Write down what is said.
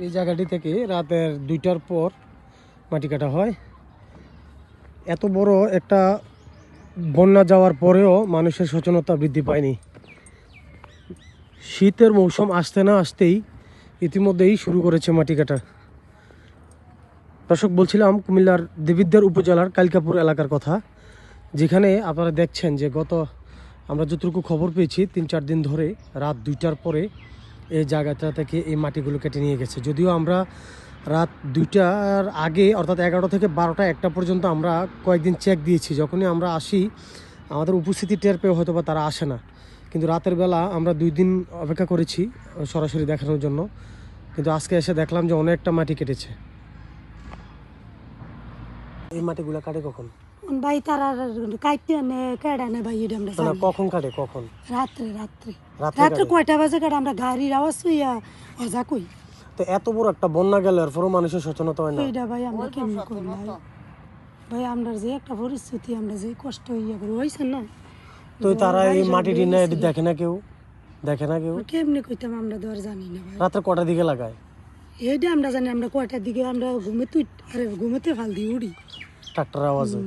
এই জায়গাটি থেকে রাতের দুইটার পর মাটি কাটা হয়। এত বড় একটা বন্যা যাওয়ার পরেও মানুষের সচেতনতা বৃদ্ধি পায়নি। শীতের মৌসুম আসতে না আসতেই ইতিমধ্যেই শুরু করেছে মাটি কাটা। দর্শক, বলছিলাম কুমিল্লার দেবিদ্বার উপজেলার কালিকাপুর এলাকার কথা, যেখানে আপনারা দেখছেন যে গত আমরা যতটুকু খবর পেয়েছি, তিন চার দিন ধরে রাত দুইটার পরে এই জায়গাটা থেকে এই মাটিগুলো কেটে নিয়ে গেছে। যদিও আমরা রাত দুইটার আগে, অর্থাৎ এগারোটা থেকে বারোটা একটা পর্যন্ত আমরা কয়েকদিন চেক দিয়েছি। যখনই আমরা আসি, আমাদের উপস্থিতি টের পেয়ে হয়তো বা তারা আসে না। কিন্তু রাতের বেলা আমরা দুই দিন অপেক্ষা করেছি সরাসরি দেখানোর জন্য। কিন্তু আজকে এসে দেখলাম যে অনেকটা মাটি কেটেছে। এই মাটিগুলো কাটে কখন? ভাই তারা কাইতে নে কেডা নে ভাই এটা আমরা না কখন কাটে কখন? রাত্রে রাত্রে। রাত্রে রাত্রে কয়টা বাজে কাটে? আমরা গাড়ির আওয়াজ শুইয়া অজা কই। তো এত বড় একটা বন্যা গেল এরপরও মানুষের সচেতনতা হয় না? এইটা ভাই আমরা কেমন করি ভাই? ভাই আমরা যে একটা পরিস্থিতি আমরা যে কষ্ট হইয়া করি হইছে না? তো তারা এই মাটি গেছে। এটি দেখে না কেউ? দেখে না কেউ? কেমনে কইতাম আমরা তো আর জানি না ভাই। রাত্রে কটার দিকে লাগায়? এইটা আমরা জানি আমরা কয়টার দিকে আমরা ঘুমেতে উঠ- আরে ঘুমেতে ফাল দিয়ে উড়ি। ট্রাক্টর আওয়াজে।